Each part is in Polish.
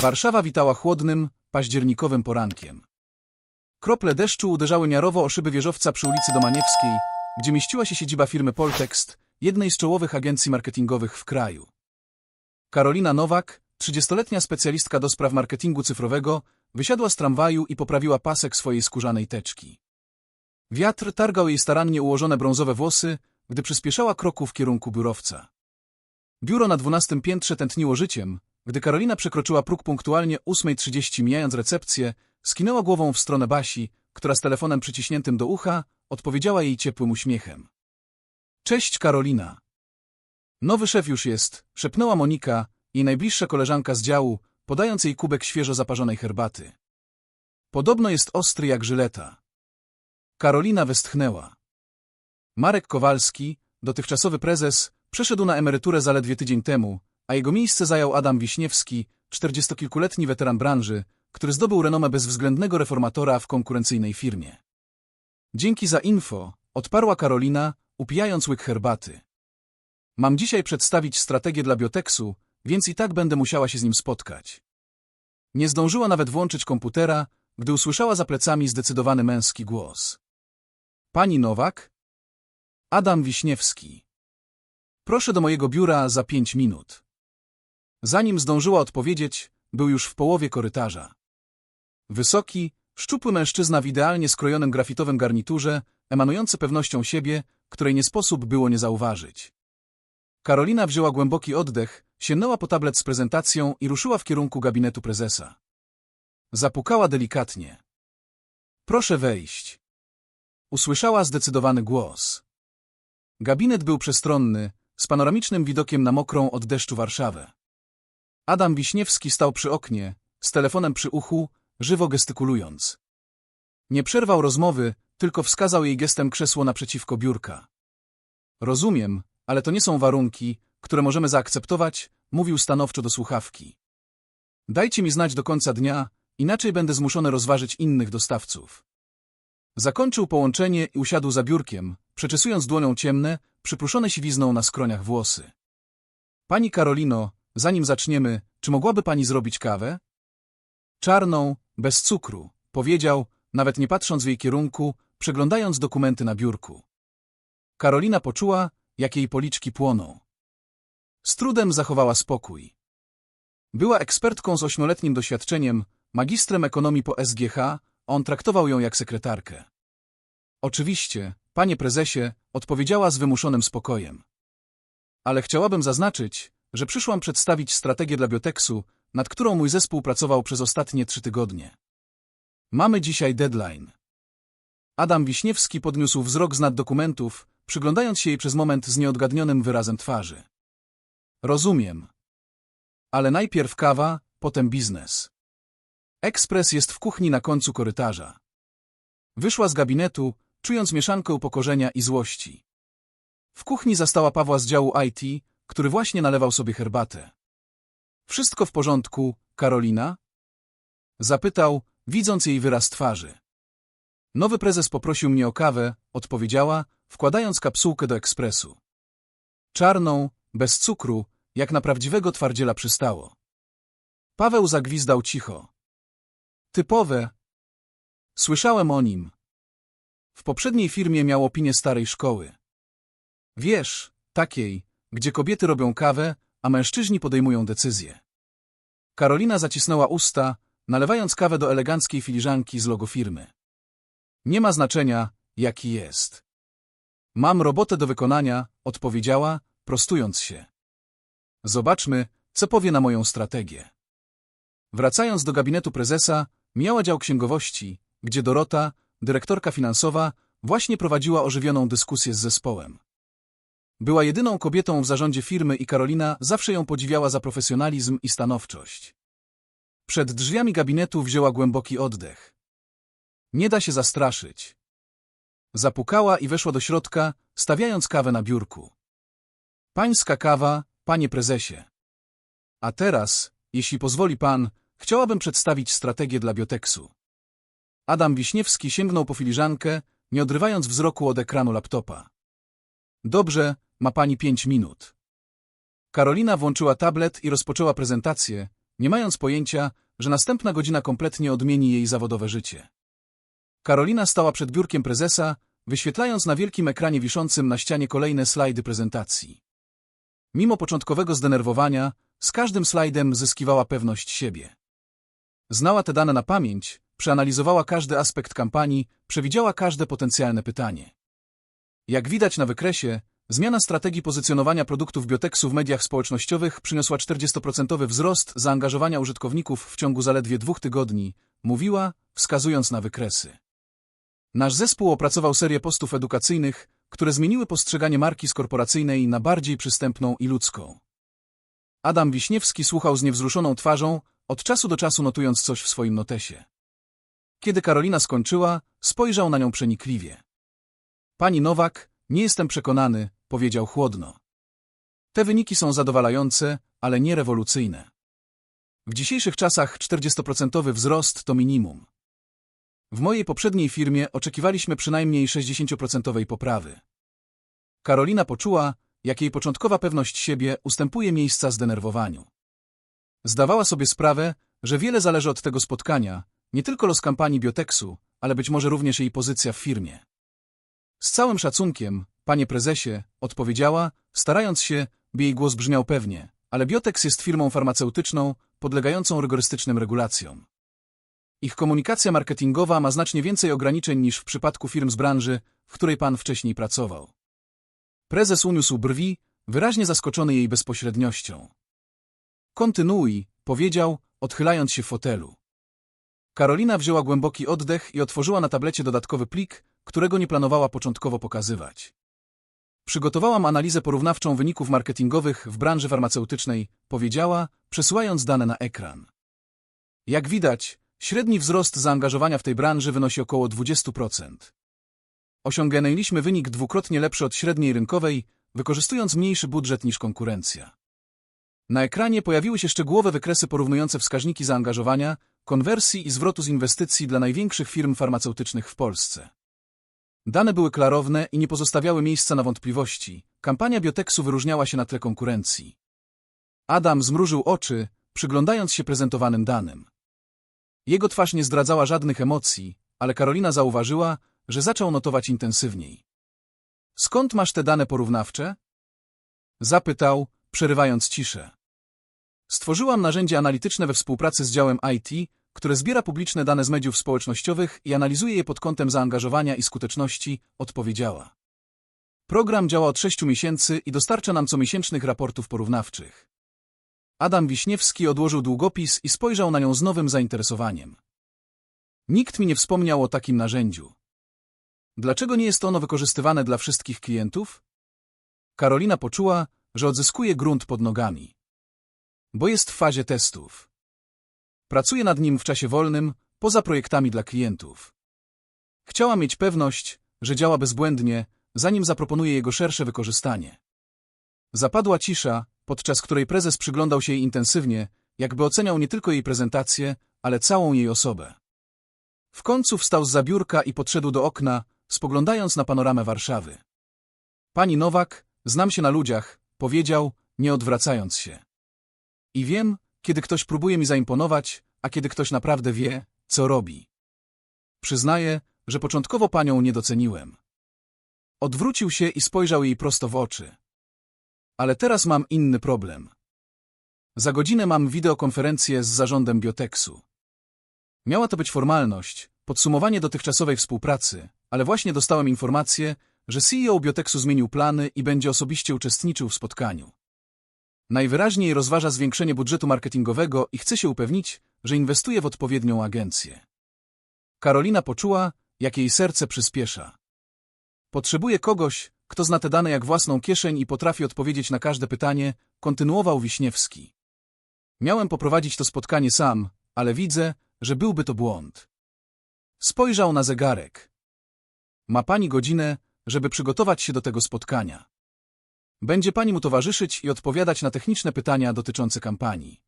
Warszawa witała chłodnym, październikowym porankiem. Krople deszczu uderzały miarowo o szyby wieżowca przy ulicy Domaniewskiej, gdzie mieściła się siedziba firmy Poltext, jednej z czołowych agencji marketingowych w kraju. Karolina Nowak, 30-letnia specjalistka do spraw marketingu cyfrowego, wysiadła z tramwaju i poprawiła pasek swojej skórzanej teczki. Wiatr targał jej starannie ułożone brązowe włosy, gdy przyspieszała kroku w kierunku biurowca. Biuro na dwunastym piętrze tętniło życiem, gdy Karolina przekroczyła próg punktualnie 8.30 mijając recepcję, skinęła głową w stronę Basi, która z telefonem przyciśniętym do ucha odpowiedziała jej ciepłym uśmiechem. Cześć Karolina. Nowy szef już jest, szepnęła Monika, jej najbliższa koleżanka z działu, podając jej kubek świeżo zaparzonej herbaty. Podobno jest ostry jak żyleta. Karolina westchnęła. Marek Kowalski, dotychczasowy prezes, przeszedł na emeryturę zaledwie tydzień temu, a jego miejsce zajął Adam Wiśniewski, czterdziestokilkuletni weteran branży, który zdobył renomę bezwzględnego reformatora w konkurencyjnej firmie. Dzięki za info, odparła Karolina, upijając łyk herbaty. Mam dzisiaj przedstawić strategię dla Bioteksu, więc i tak będę musiała się z nim spotkać. Nie zdążyła nawet włączyć komputera, gdy usłyszała za plecami zdecydowany męski głos. Pani Nowak? Adam Wiśniewski. Proszę do mojego biura za pięć minut. Zanim zdążyła odpowiedzieć, był już w połowie korytarza. Wysoki, szczupły mężczyzna w idealnie skrojonym grafitowym garniturze, emanujący pewnością siebie, której nie sposób było nie zauważyć. Karolina wzięła głęboki oddech, sięgnęła po tablet z prezentacją i ruszyła w kierunku gabinetu prezesa. Zapukała delikatnie. Proszę wejść. Usłyszała zdecydowany głos. Gabinet był przestronny, z panoramicznym widokiem na mokrą od deszczu Warszawę. Adam Wiśniewski stał przy oknie, z telefonem przy uchu, żywo gestykulując. Nie przerwał rozmowy, tylko wskazał jej gestem krzesło naprzeciwko biurka. Rozumiem, ale to nie są warunki, które możemy zaakceptować, mówił stanowczo do słuchawki. Dajcie mi znać do końca dnia, inaczej będę zmuszony rozważyć innych dostawców. Zakończył połączenie i usiadł za biurkiem, przeczesując dłonią ciemne, przypruszone siwizną na skroniach włosy. Pani Karolino, zanim zaczniemy, czy mogłaby pani zrobić kawę? Czarną, bez cukru, powiedział, nawet nie patrząc w jej kierunku, przeglądając dokumenty na biurku. Karolina poczuła, jak jej policzki płoną. Z trudem zachowała spokój. Była ekspertką z ośmioletnim doświadczeniem, magistrem ekonomii po SGH, on traktował ją jak sekretarkę. Oczywiście, panie prezesie, odpowiedziała z wymuszonym spokojem. Ale chciałabym zaznaczyć, że przyszłam przedstawić strategię dla Bioteksu, nad którą mój zespół pracował przez ostatnie trzy tygodnie. Mamy dzisiaj deadline. Adam Wiśniewski podniósł wzrok z nad dokumentów, przyglądając się jej przez moment z nieodgadnionym wyrazem twarzy. Rozumiem. Ale najpierw kawa, potem biznes. Ekspres jest w kuchni na końcu korytarza. Wyszła z gabinetu, czując mieszankę upokorzenia i złości. W kuchni zastała Pawła z działu IT, który właśnie nalewał sobie herbatę. Wszystko w porządku, Karolina? Zapytał, widząc jej wyraz twarzy. Nowy prezes poprosił mnie o kawę, odpowiedziała, wkładając kapsułkę do ekspresu. Czarną, bez cukru, jak na prawdziwego twardziela przystało. Paweł zagwizdał cicho. Typowe. Słyszałem o nim. W poprzedniej firmie miał opinię starej szkoły. Wiesz, takiej, gdzie kobiety robią kawę, a mężczyźni podejmują decyzje. Karolina zacisnęła usta, nalewając kawę do eleganckiej filiżanki z logo firmy. Nie ma znaczenia, jaki jest. Mam robotę do wykonania, odpowiedziała, prostując się. Zobaczmy, co powie na moją strategię. Wracając do gabinetu prezesa, miała dział księgowości, gdzie Dorota, dyrektorka finansowa, właśnie prowadziła ożywioną dyskusję z zespołem. Była jedyną kobietą w zarządzie firmy i Karolina zawsze ją podziwiała za profesjonalizm i stanowczość. Przed drzwiami gabinetu wzięła głęboki oddech. Nie da się zastraszyć. Zapukała i weszła do środka, stawiając kawę na biurku. Pańska kawa, panie prezesie. A teraz, jeśli pozwoli pan, chciałabym przedstawić strategię dla Bioteksu. Adam Wiśniewski sięgnął po filiżankę, nie odrywając wzroku od ekranu laptopa. Dobrze, ma pani pięć minut. Karolina włączyła tablet i rozpoczęła prezentację, nie mając pojęcia, że następna godzina kompletnie odmieni jej zawodowe życie. Karolina stała przed biurkiem prezesa, wyświetlając na wielkim ekranie wiszącym na ścianie kolejne slajdy prezentacji. Mimo początkowego zdenerwowania, z każdym slajdem zyskiwała pewność siebie. Znała te dane na pamięć, przeanalizowała każdy aspekt kampanii, przewidziała każde potencjalne pytanie. Jak widać na wykresie, zmiana strategii pozycjonowania produktów bioteksu w mediach społecznościowych przyniosła 40% wzrost zaangażowania użytkowników w ciągu zaledwie dwóch tygodni, mówiła, wskazując na wykresy. Nasz zespół opracował serię postów edukacyjnych, które zmieniły postrzeganie marki skorporacyjnej na bardziej przystępną i ludzką. Adam Wiśniewski słuchał z niewzruszoną twarzą, od czasu do czasu notując coś w swoim notesie. Kiedy Karolina skończyła, spojrzał na nią przenikliwie. Pani Nowak, nie jestem przekonany, powiedział chłodno. Te wyniki są zadowalające, ale nie rewolucyjne. W dzisiejszych czasach 40% wzrost to minimum. W mojej poprzedniej firmie oczekiwaliśmy przynajmniej 60% poprawy. Karolina poczuła, jak jej początkowa pewność siebie ustępuje miejsca zdenerwowaniu. Zdawała sobie sprawę, że wiele zależy od tego spotkania, nie tylko los kampanii Bioteksu, ale być może również jej pozycja w firmie. Z całym szacunkiem, panie prezesie, odpowiedziała, starając się, by jej głos brzmiał pewnie, ale Biotex jest firmą farmaceutyczną, podlegającą rygorystycznym regulacjom. Ich komunikacja marketingowa ma znacznie więcej ograniczeń niż w przypadku firm z branży, w której pan wcześniej pracował. Prezes uniósł brwi, wyraźnie zaskoczony jej bezpośredniością. Kontynuuj, powiedział, odchylając się w fotelu. Karolina wzięła głęboki oddech i otworzyła na tablecie dodatkowy plik, którego nie planowała początkowo pokazywać. Przygotowałam analizę porównawczą wyników marketingowych w branży farmaceutycznej, powiedziała, przesyłając dane na ekran. Jak widać, średni wzrost zaangażowania w tej branży wynosi około 20%. Osiągnęliśmy wynik dwukrotnie lepszy od średniej rynkowej, wykorzystując mniejszy budżet niż konkurencja. Na ekranie pojawiły się szczegółowe wykresy porównujące wskaźniki zaangażowania, konwersji i zwrotu z inwestycji dla największych firm farmaceutycznych w Polsce. Dane były klarowne i nie pozostawiały miejsca na wątpliwości. Kampania Bioteksu wyróżniała się na tle konkurencji. Adam zmrużył oczy, przyglądając się prezentowanym danym. Jego twarz nie zdradzała żadnych emocji, ale Karolina zauważyła, że zaczął notować intensywniej. Skąd masz te dane porównawcze? Zapytał, przerywając ciszę. Stworzyłam narzędzie analityczne we współpracy z działem IT, które zbiera publiczne dane z mediów społecznościowych i analizuje je pod kątem zaangażowania i skuteczności, odpowiedziała. Program działa od sześciu miesięcy i dostarcza nam comiesięcznych raportów porównawczych. Adam Wiśniewski odłożył długopis i spojrzał na nią z nowym zainteresowaniem. Nikt mi nie wspomniał o takim narzędziu. Dlaczego nie jest ono wykorzystywane dla wszystkich klientów? Karolina poczuła, że odzyskuje grunt pod nogami. Bo jest w fazie testów. Pracuje nad nim w czasie wolnym, poza projektami dla klientów. Chciała mieć pewność, że działa bezbłędnie, zanim zaproponuje jego szersze wykorzystanie. Zapadła cisza, podczas której prezes przyglądał się jej intensywnie, jakby oceniał nie tylko jej prezentację, ale całą jej osobę. W końcu wstał z zabiórka i podszedł do okna, spoglądając na panoramę Warszawy. Pani Nowak, znam się na ludziach, powiedział, nie odwracając się. I wiem, kiedy ktoś próbuje mi zaimponować, a kiedy ktoś naprawdę wie, co robi. Przyznaję, że początkowo panią nie doceniłem. Odwrócił się i spojrzał jej prosto w oczy. Ale teraz mam inny problem. Za godzinę mam wideokonferencję z zarządem Bioteksu. Miała to być formalność, podsumowanie dotychczasowej współpracy, ale właśnie dostałem informację, że CEO Bioteksu zmienił plany i będzie osobiście uczestniczył w spotkaniu. Najwyraźniej rozważa zwiększenie budżetu marketingowego i chce się upewnić, że inwestuje w odpowiednią agencję. Karolina poczuła, jak jej serce przyspiesza. Potrzebuje kogoś, kto zna te dane jak własną kieszeń i potrafi odpowiedzieć na każde pytanie, kontynuował Wiśniewski. Miałem poprowadzić to spotkanie sam, ale widzę, że byłby to błąd. Spojrzał na zegarek. Ma pani godzinę, żeby przygotować się do tego spotkania. Będzie pani mu towarzyszyć i odpowiadać na techniczne pytania dotyczące kampanii.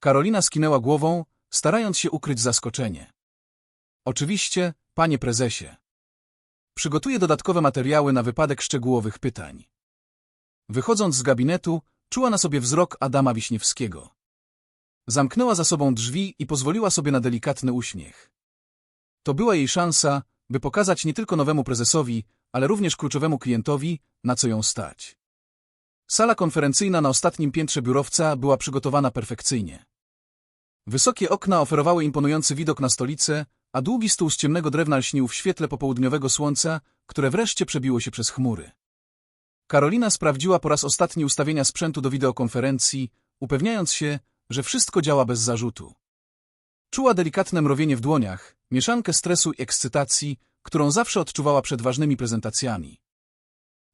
Karolina skinęła głową, starając się ukryć zaskoczenie. Oczywiście, panie prezesie. Przygotuję dodatkowe materiały na wypadek szczegółowych pytań. Wychodząc z gabinetu, czuła na sobie wzrok Adama Wiśniewskiego. Zamknęła za sobą drzwi i pozwoliła sobie na delikatny uśmiech. To była jej szansa, by pokazać nie tylko nowemu prezesowi, ale również kluczowemu klientowi, na co ją stać. Sala konferencyjna na ostatnim piętrze biurowca była przygotowana perfekcyjnie. Wysokie okna oferowały imponujący widok na stolicę, a długi stół z ciemnego drewna lśnił w świetle popołudniowego słońca, które wreszcie przebiło się przez chmury. Karolina sprawdziła po raz ostatni ustawienia sprzętu do wideokonferencji, upewniając się, że wszystko działa bez zarzutu. Czuła delikatne mrowienie w dłoniach, mieszankę stresu i ekscytacji, którą zawsze odczuwała przed ważnymi prezentacjami.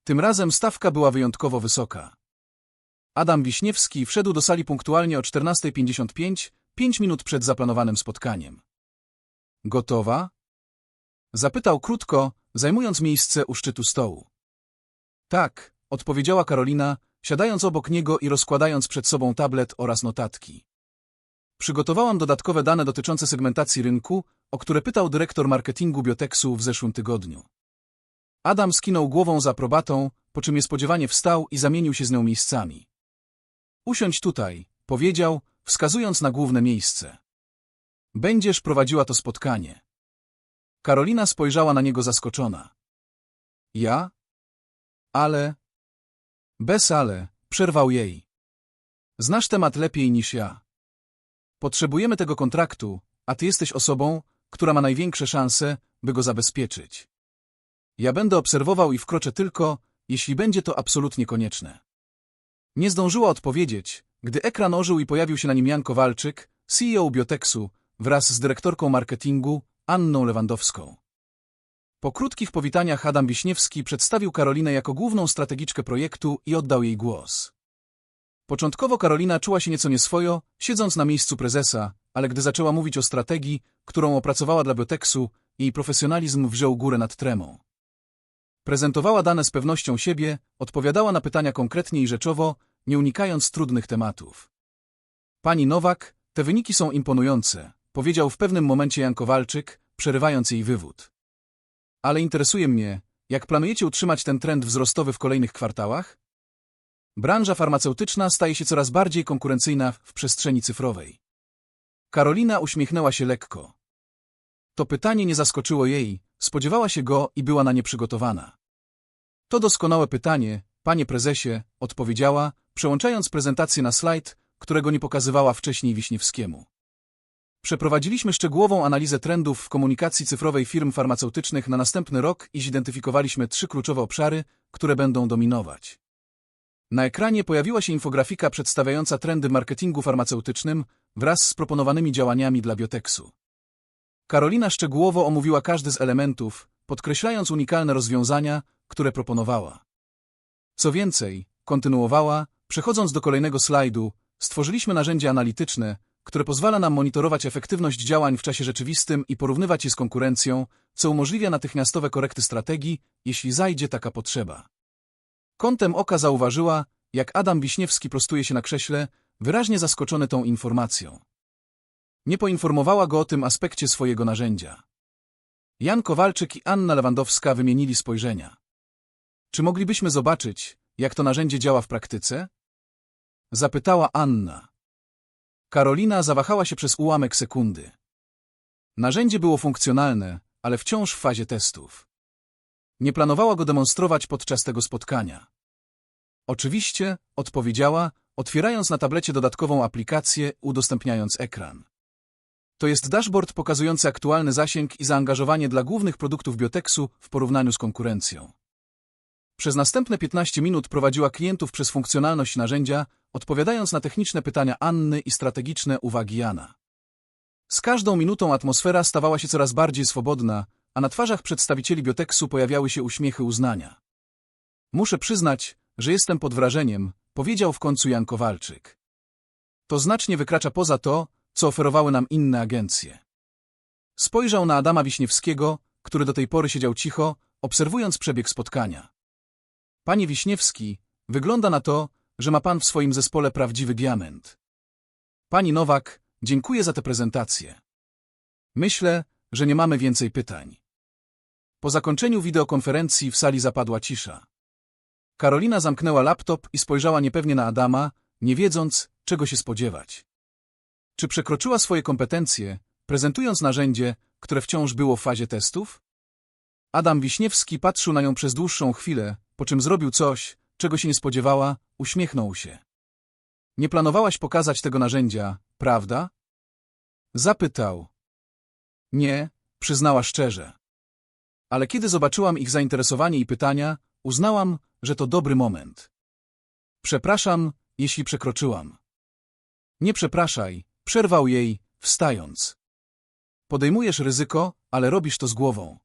Tym razem stawka była wyjątkowo wysoka. Adam Wiśniewski wszedł do sali punktualnie o 14.55, pięć minut przed zaplanowanym spotkaniem. Gotowa? Zapytał krótko, zajmując miejsce u szczytu stołu. Tak, odpowiedziała Karolina, siadając obok niego i rozkładając przed sobą tablet oraz notatki. Przygotowałam dodatkowe dane dotyczące segmentacji rynku, o które pytał dyrektor marketingu Bioteksu w zeszłym tygodniu. Adam skinął głową za aprobatą, po czym niespodziewanie wstał i zamienił się z nią miejscami. Usiądź tutaj, powiedział, wskazując na główne miejsce. Będziesz prowadziła to spotkanie. Karolina spojrzała na niego zaskoczona. Ja? Ale... Bez ale, przerwał jej. Znasz temat lepiej niż ja. Potrzebujemy tego kontraktu, a ty jesteś osobą, która ma największe szanse, by go zabezpieczyć. Ja będę obserwował i wkroczę tylko, jeśli będzie to absolutnie konieczne. Nie zdążyła odpowiedzieć, gdy ekran ożył i pojawił się na nim Jan Kowalczyk, CEO Bioteksu, wraz z dyrektorką marketingu, Anną Lewandowską. Po krótkich powitaniach Adam Wiśniewski przedstawił Karolinę jako główną strategiczkę projektu i oddał jej głos. Początkowo Karolina czuła się nieco nieswojo, siedząc na miejscu prezesa, ale gdy zaczęła mówić o strategii, którą opracowała dla Bioteksu, jej profesjonalizm wziął górę nad tremą. Prezentowała dane z pewnością siebie, odpowiadała na pytania konkretnie i rzeczowo, nie unikając trudnych tematów. Pani Nowak, te wyniki są imponujące, powiedział w pewnym momencie Jan Kowalczyk, przerywając jej wywód. Ale interesuje mnie, jak planujecie utrzymać ten trend wzrostowy w kolejnych kwartałach? Branża farmaceutyczna staje się coraz bardziej konkurencyjna w przestrzeni cyfrowej. Karolina uśmiechnęła się lekko. To pytanie nie zaskoczyło jej, spodziewała się go i była na nie przygotowana. To doskonałe pytanie, panie prezesie, odpowiedziała, przełączając prezentację na slajd, którego nie pokazywała wcześniej Wiśniewskiemu. Przeprowadziliśmy szczegółową analizę trendów w komunikacji cyfrowej firm farmaceutycznych na następny rok i zidentyfikowaliśmy trzy kluczowe obszary, które będą dominować. Na ekranie pojawiła się infografika przedstawiająca trendy marketingu farmaceutycznym wraz z proponowanymi działaniami dla bioteksu. Karolina szczegółowo omówiła każdy z elementów, podkreślając unikalne rozwiązania, które proponowała. Co więcej, kontynuowała, przechodząc do kolejnego slajdu, stworzyliśmy narzędzie analityczne, które pozwala nam monitorować efektywność działań w czasie rzeczywistym i porównywać je z konkurencją, co umożliwia natychmiastowe korekty strategii, jeśli zajdzie taka potrzeba. Kątem oka zauważyła, jak Adam Wiśniewski prostuje się na krześle, wyraźnie zaskoczony tą informacją. Nie poinformowała go o tym aspekcie swojego narzędzia. Jan Kowalczyk i Anna Lewandowska wymienili spojrzenia. Czy moglibyśmy zobaczyć, jak to narzędzie działa w praktyce? Zapytała Anna. Karolina zawahała się przez ułamek sekundy. Narzędzie było funkcjonalne, ale wciąż w fazie testów. Nie planowała go demonstrować podczas tego spotkania. Oczywiście, odpowiedziała, otwierając na tablecie dodatkową aplikację, udostępniając ekran. To jest dashboard pokazujący aktualny zasięg i zaangażowanie dla głównych produktów Bioteksu w porównaniu z konkurencją. Przez następne 15 minut prowadziła klientów przez funkcjonalność narzędzia, odpowiadając na techniczne pytania Anny i strategiczne uwagi Jana. Z każdą minutą atmosfera stawała się coraz bardziej swobodna, a na twarzach przedstawicieli Bioteksu pojawiały się uśmiechy uznania. Muszę przyznać, że jestem pod wrażeniem, powiedział w końcu Jan Kowalczyk. To znacznie wykracza poza to, co oferowały nam inne agencje. Spojrzał na Adama Wiśniewskiego, który do tej pory siedział cicho, obserwując przebieg spotkania. Panie Wiśniewski, wygląda na to, że ma pan w swoim zespole prawdziwy diament. Pani Nowak, dziękuję za tę prezentację. Myślę, że nie mamy więcej pytań. Po zakończeniu wideokonferencji w sali zapadła cisza. Karolina zamknęła laptop i spojrzała niepewnie na Adama, nie wiedząc, czego się spodziewać. Czy przekroczyła swoje kompetencje, prezentując narzędzie, które wciąż było w fazie testów? Adam Wiśniewski patrzył na nią przez dłuższą chwilę, po czym zrobił coś, czego się nie spodziewała, uśmiechnął się. Nie planowałaś pokazać tego narzędzia, prawda? Zapytał. Nie, przyznała szczerze. Ale kiedy zobaczyłam ich zainteresowanie i pytania, uznałam, że to dobry moment. Przepraszam, jeśli przekroczyłam. Nie przepraszaj, przerwał jej, wstając. Podejmujesz ryzyko, ale robisz to z głową.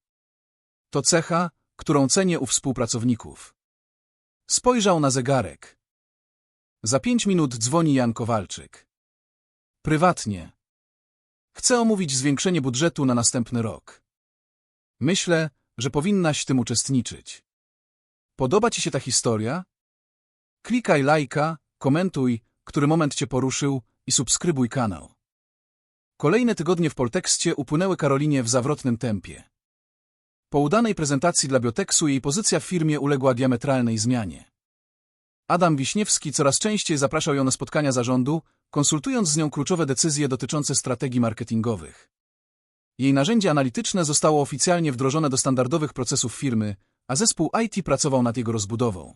To cecha, którą cenię u współpracowników. Spojrzał na zegarek. Za pięć minut dzwoni Jan Kowalczyk. Prywatnie. Chcę omówić zwiększenie budżetu na następny rok. Myślę, że powinnaś w tym uczestniczyć. Podoba Ci się ta historia? Klikaj lajka, komentuj, który moment Cię poruszył i subskrybuj kanał. Kolejne tygodnie w Poltekście upłynęły Karolinie w zawrotnym tempie. Po udanej prezentacji dla Bioteksu jej pozycja w firmie uległa diametralnej zmianie. Adam Wiśniewski coraz częściej zapraszał ją na spotkania zarządu, konsultując z nią kluczowe decyzje dotyczące strategii marketingowych. Jej narzędzie analityczne zostało oficjalnie wdrożone do standardowych procesów firmy, a zespół IT pracował nad jego rozbudową.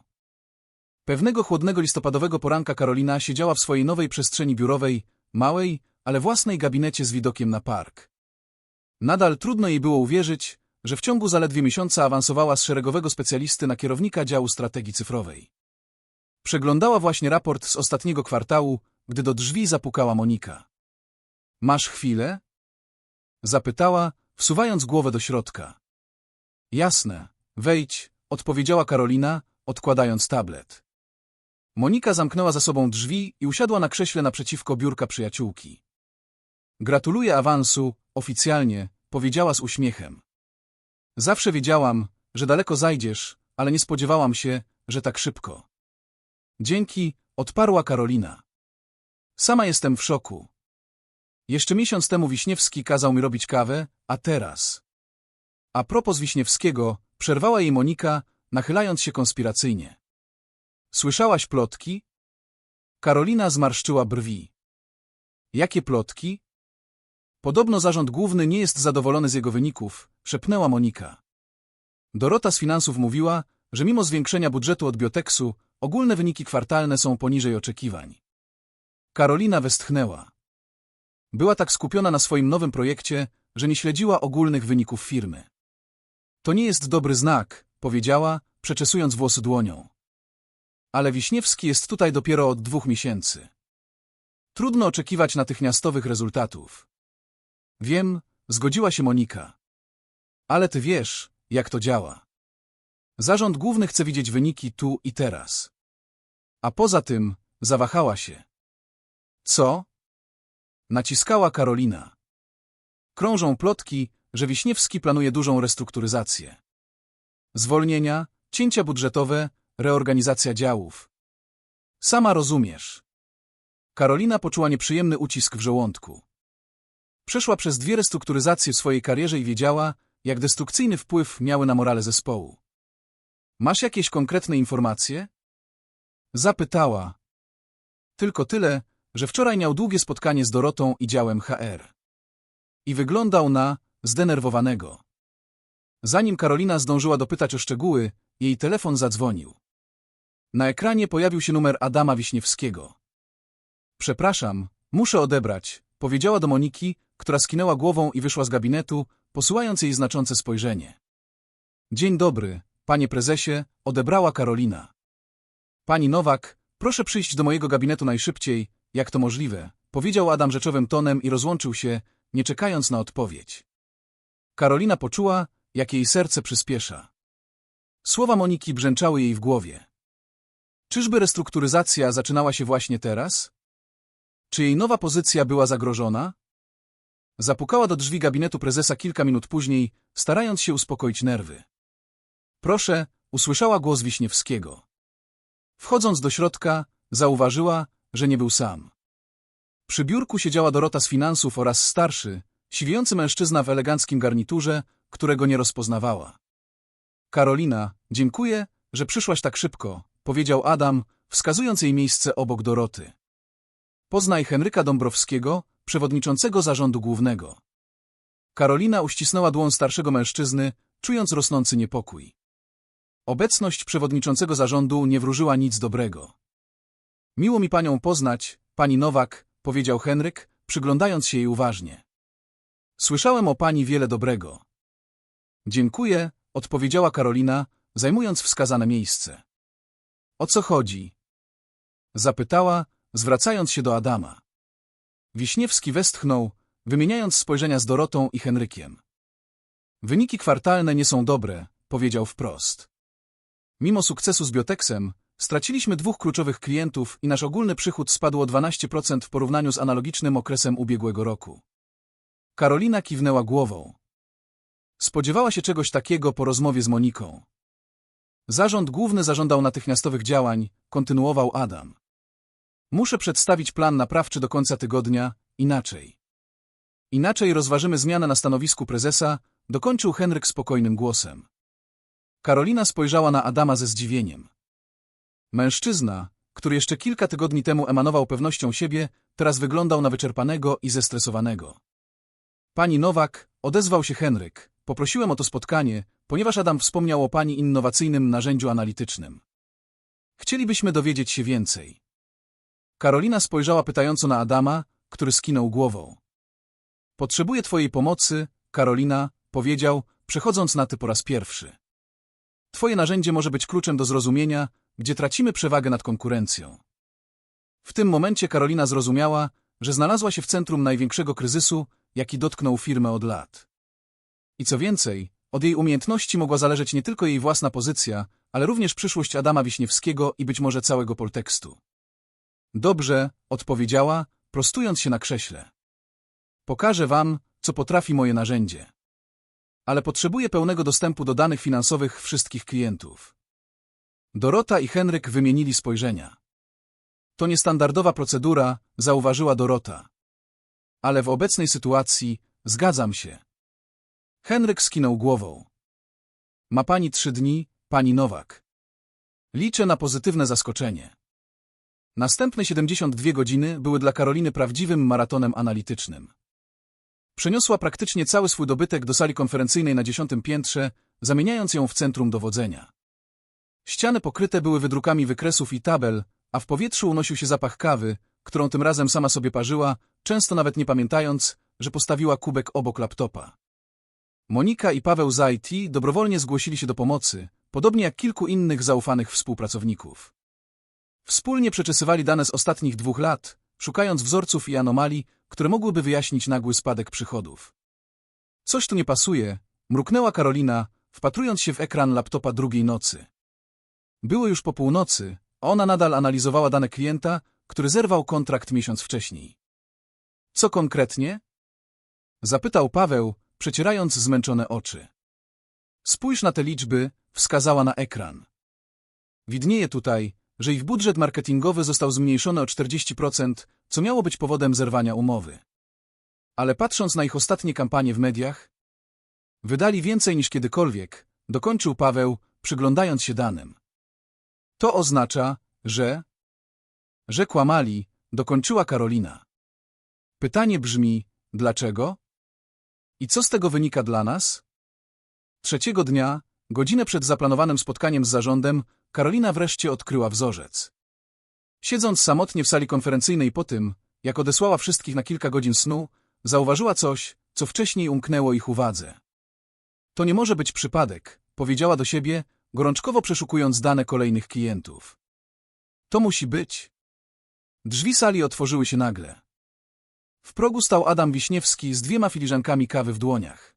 Pewnego chłodnego listopadowego poranka Karolina siedziała w swojej nowej przestrzeni biurowej, małej, ale własnej gabinecie z widokiem na park. Nadal trudno jej było uwierzyć, że w ciągu zaledwie miesiąca awansowała z szeregowego specjalisty na kierownika działu strategii cyfrowej. Przeglądała właśnie raport z ostatniego kwartału, gdy do drzwi zapukała Monika. Masz chwilę? Zapytała, wsuwając głowę do środka. Jasne, wejdź, odpowiedziała Karolina, odkładając tablet. Monika zamknęła za sobą drzwi i usiadła na krześle naprzeciwko biurka przyjaciółki. Gratuluję awansu, oficjalnie, powiedziała z uśmiechem. Zawsze wiedziałam, że daleko zajdziesz, ale nie spodziewałam się, że tak szybko. Dzięki, odparła Karolina. Sama jestem w szoku. Jeszcze miesiąc temu Wiśniewski kazał mi robić kawę, a teraz... A propos Wiśniewskiego, przerwała jej Monika, nachylając się konspiracyjnie. Słyszałaś plotki? Karolina zmarszczyła brwi. Jakie plotki? Podobno zarząd główny nie jest zadowolony z jego wyników, szepnęła Monika. Dorota z finansów mówiła, że mimo zwiększenia budżetu od Bioteksu, ogólne wyniki kwartalne są poniżej oczekiwań. Karolina westchnęła. Była tak skupiona na swoim nowym projekcie, że nie śledziła ogólnych wyników firmy. To nie jest dobry znak, powiedziała, przeczesując włosy dłonią. Ale Wiśniewski jest tutaj dopiero od dwóch miesięcy. Trudno oczekiwać natychmiastowych rezultatów. Wiem, zgodziła się Monika. Ale ty wiesz, jak to działa. Zarząd główny chce widzieć wyniki tu i teraz. A poza tym, zawahała się. Co? Naciskała Karolina. Krążą plotki, że Wiśniewski planuje dużą restrukturyzację. Zwolnienia, cięcia budżetowe, reorganizacja działów. Sama rozumiesz. Karolina poczuła nieprzyjemny ucisk w żołądku. Przeszła przez dwie restrukturyzacje w swojej karierze i wiedziała, jak destrukcyjny wpływ miały na morale zespołu. Masz jakieś konkretne informacje? Zapytała. Tylko tyle, że wczoraj miał długie spotkanie z Dorotą i działem HR. I wyglądał na zdenerwowanego. Zanim Karolina zdążyła dopytać o szczegóły, jej telefon zadzwonił. Na ekranie pojawił się numer Adama Wiśniewskiego. Przepraszam, muszę odebrać, powiedziała do Moniki, która skinęła głową i wyszła z gabinetu, posyłając jej znaczące spojrzenie. Dzień dobry, panie prezesie, odebrała Karolina. Pani Nowak, proszę przyjść do mojego gabinetu najszybciej, jak to możliwe, powiedział Adam rzeczowym tonem i rozłączył się, nie czekając na odpowiedź. Karolina poczuła, jak jej serce przyspiesza. Słowa Moniki brzęczały jej w głowie. Czyżby restrukturyzacja zaczynała się właśnie teraz? Czy jej nowa pozycja była zagrożona? Zapukała do drzwi gabinetu prezesa kilka minut później, starając się uspokoić nerwy. Proszę, usłyszała głos Wiśniewskiego. Wchodząc do środka, zauważyła, że nie był sam. Przy biurku siedziała Dorota z finansów oraz starszy, siwiejący mężczyzna w eleganckim garniturze, którego nie rozpoznawała. Karolina, dziękuję, że przyszłaś tak szybko, powiedział Adam, wskazując jej miejsce obok Doroty. Poznaj Henryka Dąbrowskiego, przewodniczącego zarządu głównego. Karolina uścisnęła dłoń starszego mężczyzny, czując rosnący niepokój. Obecność przewodniczącego zarządu nie wróżyła nic dobrego. Miło mi panią poznać, pani Nowak, powiedział Henryk, przyglądając się jej uważnie. Słyszałem o pani wiele dobrego. Dziękuję, odpowiedziała Karolina, zajmując wskazane miejsce. O co chodzi? Zapytała, zwracając się do Adama. Wiśniewski westchnął, wymieniając spojrzenia z Dorotą i Henrykiem. Wyniki kwartalne nie są dobre, powiedział wprost. Mimo sukcesu z Bioteksem, straciliśmy dwóch kluczowych klientów i nasz ogólny przychód spadł o 12% w porównaniu z analogicznym okresem ubiegłego roku. Karolina kiwnęła głową. Spodziewała się czegoś takiego po rozmowie z Moniką. Zarząd główny zażądał natychmiastowych działań, kontynuował Adam. Muszę przedstawić plan naprawczy do końca tygodnia, inaczej. Inaczej rozważymy zmianę na stanowisku prezesa, dokończył Henryk spokojnym głosem. Karolina spojrzała na Adama ze zdziwieniem. Mężczyzna, który jeszcze kilka tygodni temu emanował pewnością siebie, teraz wyglądał na wyczerpanego i zestresowanego. Pani Nowak, odezwał się Henryk, poprosiłem o to spotkanie, ponieważ Adam wspomniał o pani innowacyjnym narzędziu analitycznym. Chcielibyśmy dowiedzieć się więcej. Karolina spojrzała pytająco na Adama, który skinął głową. Potrzebuję twojej pomocy, Karolina, powiedział, przechodząc na ty po raz pierwszy. Twoje narzędzie może być kluczem do zrozumienia, gdzie tracimy przewagę nad konkurencją. W tym momencie Karolina zrozumiała, że znalazła się w centrum największego kryzysu, jaki dotknął firmę od lat. I co więcej, od jej umiejętności mogła zależeć nie tylko jej własna pozycja, ale również przyszłość Adama Wiśniewskiego i być może całego Poltekstu. Dobrze, odpowiedziała, prostując się na krześle. Pokażę wam, co potrafi moje narzędzie. Ale potrzebuję pełnego dostępu do danych finansowych wszystkich klientów. Dorota i Henryk wymienili spojrzenia. To niestandardowa procedura, zauważyła Dorota. Ale w obecnej sytuacji zgadzam się. Henryk skinął głową. Ma pani trzy dni, pani Nowak. Liczę na pozytywne zaskoczenie. Następne 72 godziny były dla Karoliny prawdziwym maratonem analitycznym. Przeniosła praktycznie cały swój dobytek do sali konferencyjnej na dziesiątym piętrze, zamieniając ją w centrum dowodzenia. Ściany pokryte były wydrukami wykresów i tabel, a w powietrzu unosił się zapach kawy, którą tym razem sama sobie parzyła, często nawet nie pamiętając, że postawiła kubek obok laptopa. Monika i Paweł z IT dobrowolnie zgłosili się do pomocy, podobnie jak kilku innych zaufanych współpracowników. Wspólnie przeczesywali dane z ostatnich dwóch lat, szukając wzorców i anomalii, które mogłyby wyjaśnić nagły spadek przychodów. Coś tu nie pasuje, mruknęła Karolina, wpatrując się w ekran laptopa drugiej nocy. Było już po północy, a ona nadal analizowała dane klienta, który zerwał kontrakt miesiąc wcześniej. Co konkretnie? Zapytał Paweł, przecierając zmęczone oczy. Spójrz na te liczby, wskazała na ekran. Widnieje tutaj, że ich budżet marketingowy został zmniejszony o 40%, co miało być powodem zerwania umowy. Ale patrząc na ich ostatnie kampanie w mediach, wydali więcej niż kiedykolwiek, dokończył Paweł, przyglądając się danym. To oznacza, że... że kłamali, dokończyła Karolina. Pytanie brzmi, dlaczego? I co z tego wynika dla nas? Trzeciego dnia, godzinę przed zaplanowanym spotkaniem z zarządem, Karolina wreszcie odkryła wzorzec. Siedząc samotnie w sali konferencyjnej po tym, jak odesłała wszystkich na kilka godzin snu, zauważyła coś, co wcześniej umknęło ich uwadze. To nie może być przypadek, powiedziała do siebie, gorączkowo przeszukując dane kolejnych klientów. To musi być. Drzwi sali otworzyły się nagle. W progu stał Adam Wiśniewski z dwiema filiżankami kawy w dłoniach.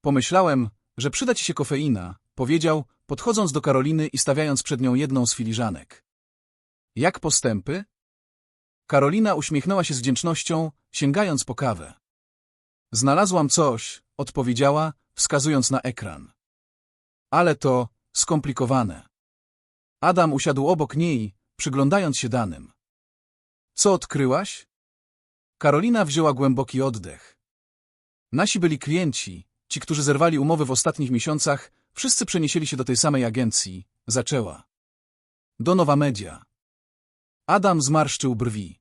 Pomyślałem, że przyda ci się kofeina, powiedział, podchodząc do Karoliny i stawiając przed nią jedną z filiżanek. Jak postępy? Karolina uśmiechnęła się z wdzięcznością, sięgając po kawę. Znalazłam coś, odpowiedziała, wskazując na ekran. Ale to skomplikowane. Adam usiadł obok niej, przyglądając się danym. Co odkryłaś? Karolina wzięła głęboki oddech. Nasi byli klienci, ci, którzy zerwali umowy w ostatnich miesiącach, wszyscy przeniesieli się do tej samej agencji. Zaczęła. Do Nowa Media. Adam zmarszczył brwi.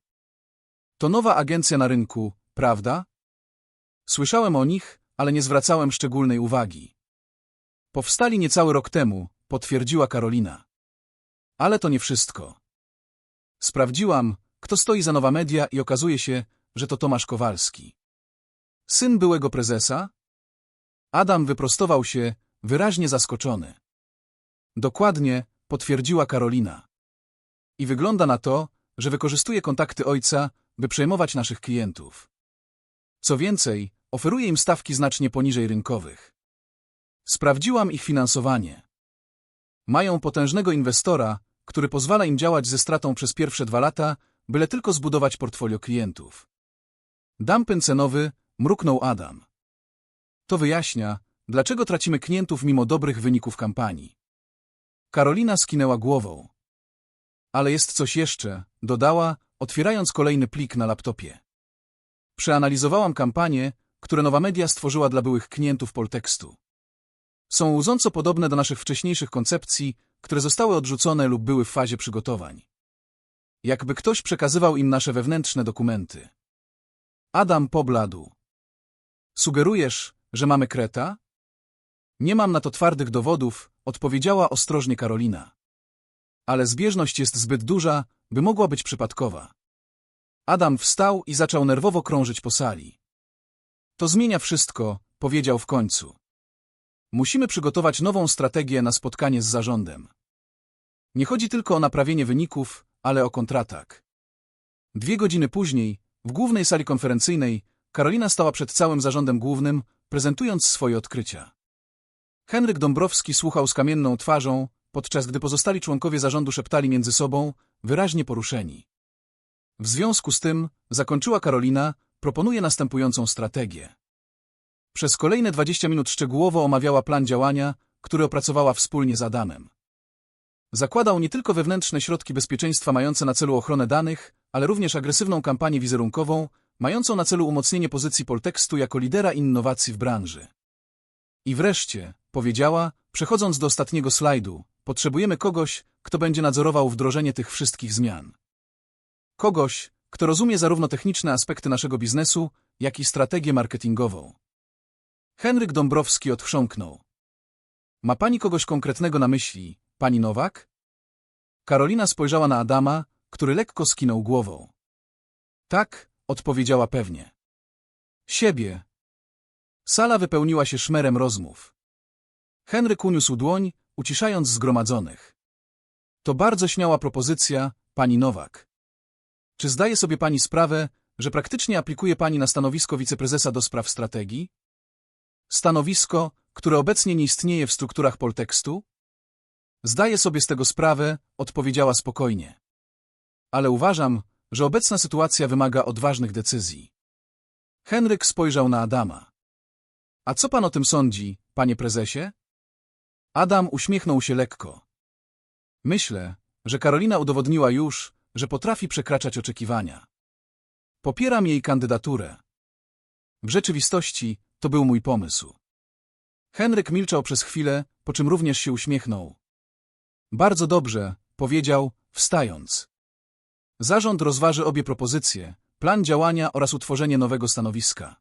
To nowa agencja na rynku, prawda? Słyszałem o nich, ale nie zwracałem szczególnej uwagi. Powstali niecały rok temu, potwierdziła Karolina. Ale to nie wszystko. Sprawdziłam, kto stoi za Nowa Media i okazuje się, że to Tomasz Kowalski. Syn byłego prezesa? Adam wyprostował się, wyraźnie zaskoczony. Dokładnie, potwierdziła Karolina. I wygląda na to, że wykorzystuje kontakty ojca, by przejmować naszych klientów. Co więcej, oferuje im stawki znacznie poniżej rynkowych. Sprawdziłam ich finansowanie. Mają potężnego inwestora, który pozwala im działać ze stratą przez pierwsze dwa lata, byle tylko zbudować portfolio klientów. Dumping cenowy, mruknął Adam. To wyjaśnia, dlaczego tracimy klientów mimo dobrych wyników kampanii. Karolina skinęła głową. Ale jest coś jeszcze, dodała, otwierając kolejny plik na laptopie. Przeanalizowałam kampanie, które Nowa Media stworzyła dla byłych klientów Poltekstu. Są łudząco podobne do naszych wcześniejszych koncepcji, które zostały odrzucone lub były w fazie przygotowań. Jakby ktoś przekazywał im nasze wewnętrzne dokumenty. Adam pobladł. Sugerujesz, że mamy kreta? Nie mam na to twardych dowodów, odpowiedziała ostrożnie Karolina. Ale zbieżność jest zbyt duża, by mogła być przypadkowa. Adam wstał i zaczął nerwowo krążyć po sali. To zmienia wszystko, powiedział w końcu. Musimy przygotować nową strategię na spotkanie z zarządem. Nie chodzi tylko o naprawienie wyników, ale o kontratak. Dwie godziny później, w głównej sali konferencyjnej, Karolina stała przed całym zarządem głównym, prezentując swoje odkrycia. Henryk Dąbrowski słuchał z kamienną twarzą, podczas gdy pozostali członkowie zarządu szeptali między sobą, wyraźnie poruszeni. W związku z tym, zakończyła Karolina, proponuje następującą strategię. Przez kolejne 20 minut szczegółowo omawiała plan działania, który opracowała wspólnie z Adamem. Zakładał nie tylko wewnętrzne środki bezpieczeństwa mające na celu ochronę danych, ale również agresywną kampanię wizerunkową, mającą na celu umocnienie pozycji Poltekstu jako lidera innowacji w branży. I wreszcie, powiedziała, przechodząc do ostatniego slajdu, potrzebujemy kogoś, kto będzie nadzorował wdrożenie tych wszystkich zmian. Kogoś, kto rozumie zarówno techniczne aspekty naszego biznesu, jak i strategię marketingową. Henryk Dąbrowski odchrząknął. Ma pani kogoś konkretnego na myśli, pani Nowak? Karolina spojrzała na Adama, który lekko skinął głową. Tak, odpowiedziała pewnie. Siebie. Sala wypełniła się szmerem rozmów. Henryk uniósł dłoń, uciszając zgromadzonych. To bardzo śmiała propozycja, pani Nowak. Czy zdaje sobie pani sprawę, że praktycznie aplikuje pani na stanowisko wiceprezesa do spraw strategii? Stanowisko, które obecnie nie istnieje w strukturach Poltekstu? Zdaję sobie z tego sprawę, odpowiedziała spokojnie. Ale uważam, że obecna sytuacja wymaga odważnych decyzji. Henryk spojrzał na Adama. A co pan o tym sądzi, panie prezesie? Adam uśmiechnął się lekko. Myślę, że Karolina udowodniła już, że potrafi przekraczać oczekiwania. Popieram jej kandydaturę. W rzeczywistości to był mój pomysł. Henryk milczał przez chwilę, po czym również się uśmiechnął. Bardzo dobrze, powiedział, wstając. Zarząd rozważy obie propozycje, plan działania oraz utworzenie nowego stanowiska.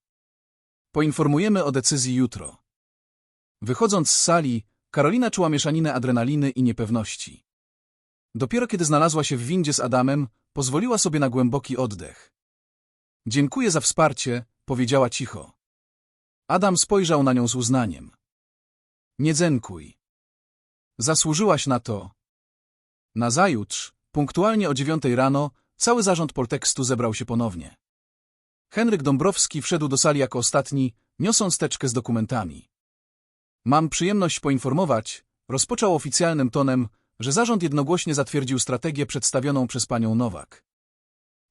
Poinformujemy o decyzji jutro. Wychodząc z sali, Karolina czuła mieszaninę adrenaliny i niepewności. Dopiero kiedy znalazła się w windzie z Adamem, pozwoliła sobie na głęboki oddech. Dziękuję za wsparcie, powiedziała cicho. Adam spojrzał na nią z uznaniem. Nie dzękuj. Zasłużyłaś na to. Nazajutrz, punktualnie o dziewiątej rano, cały zarząd Poltekstu zebrał się ponownie. Henryk Dąbrowski wszedł do sali jako ostatni, niosąc teczkę z dokumentami. Mam przyjemność poinformować, rozpoczął oficjalnym tonem, że zarząd jednogłośnie zatwierdził strategię przedstawioną przez panią Nowak.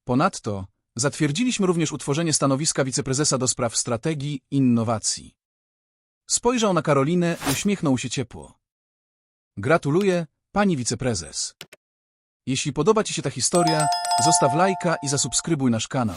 Ponadto zatwierdziliśmy również utworzenie stanowiska wiceprezesa do spraw strategii i innowacji. Spojrzał na Karolinę i uśmiechnął się ciepło. Gratuluję, pani wiceprezes. Jeśli podoba ci się ta historia, zostaw lajka i zasubskrybuj nasz kanał.